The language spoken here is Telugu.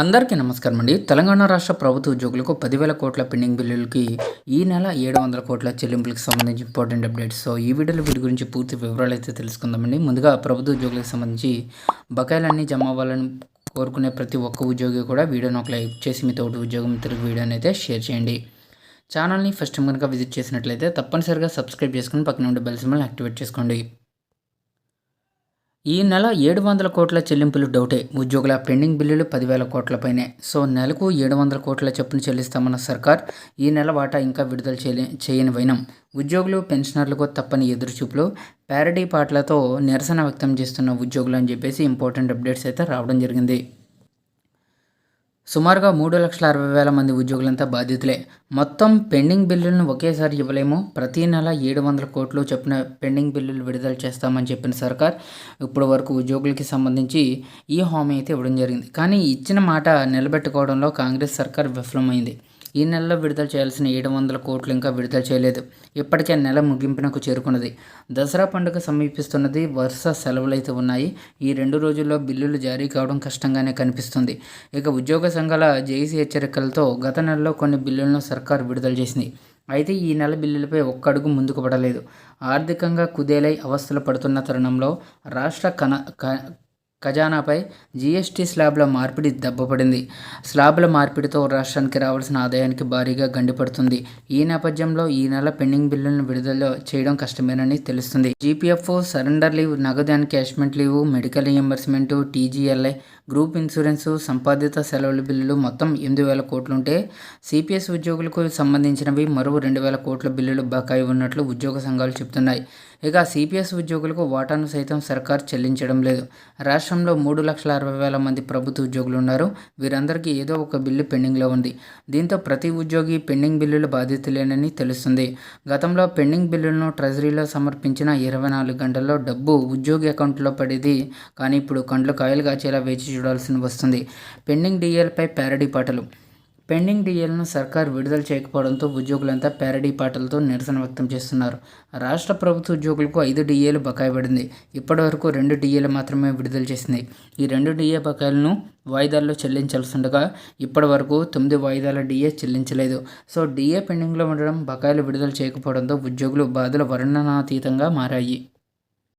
అందరికీ నమస్కారం అండి. తెలంగాణ రాష్ట్ర ప్రభుత్వ ఉద్యోగులకు పదివేల కోట్ల పెండింగ్ బిల్లులకి ఈ నెల ఏడు వందల కోట్ల చెల్లింపులకు సంబంధించి ఇంపార్టెంట్ అప్డేట్స్. సో ఈ వీడియోలో వీటి గురించి పూర్తి వివరాలు అయితే తెలుసుకుందామండి. ముందుగా ప్రభుత్వ ఉద్యోగులకు సంబంధించి బకాయిలన్నీ జమ అవ్వాలని కోరుకునే ప్రతి ఒక్క ఉద్యోగి కూడా వీడియోని ఒక లైక్ చేసి మీ తోటి ఉద్యోగం తిరిగి వీడియోని అయితే షేర్ చేయండి. ఛానల్ని ఫస్ట్ టైం కనుక విజిట్ చేసినట్లయితే తప్పనిసరిగా సబ్స్క్రైబ్ చేసుకుని పక్కన ఉండే బెల్ సింబల్ యాక్టివేట్ చేసుకోండి. ఈ నెల ఏడు వందల కోట్ల చెల్లింపులు డౌటే. ఉద్యోగుల పెండింగ్ బిల్లులు పదివేల కోట్లపైనే సో నెలకు ఏడు వందల కోట్ల చొప్పున చెల్లిస్తామన్న సర్కార్ ఈ నెల వాటా ఇంకా విడుదల చేయలే చేయని వైనం. ఉద్యోగులు పెన్షనర్లకు తప్పని ఎదురుచూపులు ప్యారడీ పాటలతో నిరసన వ్యక్తం చేస్తున్న ఉద్యోగులు అని చెప్పేసి ఇంపార్టెంట్ అప్డేట్స్ అయితే రావడం జరిగింది. సుమారుగా మూడు లక్షల అరవై వేల మంది ఉద్యోగులంతా బాధితులే. మొత్తం పెండింగ్ బిల్లులను ఒకేసారి ఇవ్వలేము. ప్రతి నెల ఏడు వందల కోట్లు చెప్పిన పెండింగ్ బిల్లులు విడుదల చేస్తామని చెప్పిన సర్కార్ ఇప్పటి వరకు ఉద్యోగులకి సంబంధించి ఈ హామీ అయితే ఇవ్వడం జరిగింది. కానీ ఇచ్చిన మాట నిలబెట్టుకోవడంలో కాంగ్రెస్ సర్కార్ విఫలమైంది. ఈ నెలలో విడుదల చేయాల్సిన ఏడు వందల కోట్లు ఇంకా విడుదల చేయలేదు. ఇప్పటికే నెల ముగింపునకు చేరుకున్నది. దసరా పండుగ సమీపిస్తున్నది. వరుస సెలవులైతే ఉన్నాయి. ఈ రెండు రోజుల్లో బిల్లులు జారీ కావడం కష్టంగానే కనిపిస్తుంది. ఇక ఉద్యోగ సంఘాల జేసీ హెచ్చరికలతో గత నెలలో కొన్ని బిల్లులను సర్కారు విడుదల చేసింది. అయితే ఈ నెల బిల్లులపై ఒక్క అడుగు ముందుకు పడలేదు. ఆర్థికంగా కుదేలై అవస్థలు పడుతున్న తరుణంలో రాష్ట్ర కన ఖజానాపై జీఎస్టీ స్లాబ్ల మార్పిడి దెబ్బపడింది. స్లాబ్ల మార్పిడితో రాష్ట్రానికి రావాల్సిన ఆదాయానికి భారీగా గండిపడుతుంది. ఈ నేపథ్యంలో ఈ నెల పెండింగ్ బిల్లులను విడుదల చేయడం కష్టమేనని తెలుస్తుంది. జీపీఎఫ్ సరెండర్ లీవ్ నగదు and encashment leave medical reimbursement TGLI group insurance సంపాదిత సెలవుల బిల్లులు మొత్తం ఎనిమిది వేల కోట్లుంటే సిపిఎస్ ఉద్యోగులకు సంబంధించినవి మరో రెండు వేల కోట్ల బిల్లులు బకాయి ఉన్నట్లు ఉద్యోగ సంఘాలు చెబుతున్నాయి. ఇక సిపిఎస్ ఉద్యోగులకు వాటాను సైతం సర్కార్ చెల్లించడం లేదు. రాష్ట్రంలో మూడు లక్షల అరవై వేల మంది ప్రభుత్వ ఉద్యోగులు ఉన్నారు. వీరందరికీ ఏదో ఒక బిల్లు పెండింగ్లో ఉంది. దీంతో ప్రతి ఉద్యోగి పెండింగ్ బిల్లులు బాధితులేనని తెలుస్తుంది. గతంలో పెండింగ్ బిల్లులను ట్రెజరీలో సమర్పించిన ఇరవై నాలుగు గంటల్లో డబ్బు ఉద్యోగి అకౌంట్లో పడేది కానీ ఇప్పుడు కండ్లు కాయలు కాచేలా వేచి చూడాల్సి వస్తుంది. పెండింగ్ డిఎల్పై ప్యారడీ పాటలు. పెండింగ్ డిఎల్ను సర్కార్ విడుదల చేయకపోవడంతో ఉద్యోగులంతా ప్యారడీ పాటలతో నిరసన వ్యక్తం చేస్తున్నారు. రాష్ట్ర ప్రభుత్వ ఉద్యోగులకు ఐదు డిఏలు బకాయి పడింది. ఇప్పటి వరకు రెండు డిఏలు మాత్రమే విడుదల చేసింది. ఈ రెండు డిఏ బకాయిలను వాయిదాల్లో చెల్లించాల్సిండగా ఇప్పటి వరకు తొమ్మిది వాయిదాల డిఏ చెల్లించలేదు. సో డిఏ పెండింగ్లో ఉండడం బకాయిలు విడుదల చేయకపోవడంతో ఉద్యోగులు బాధలు వర్ణనాతీతంగా మారాయి.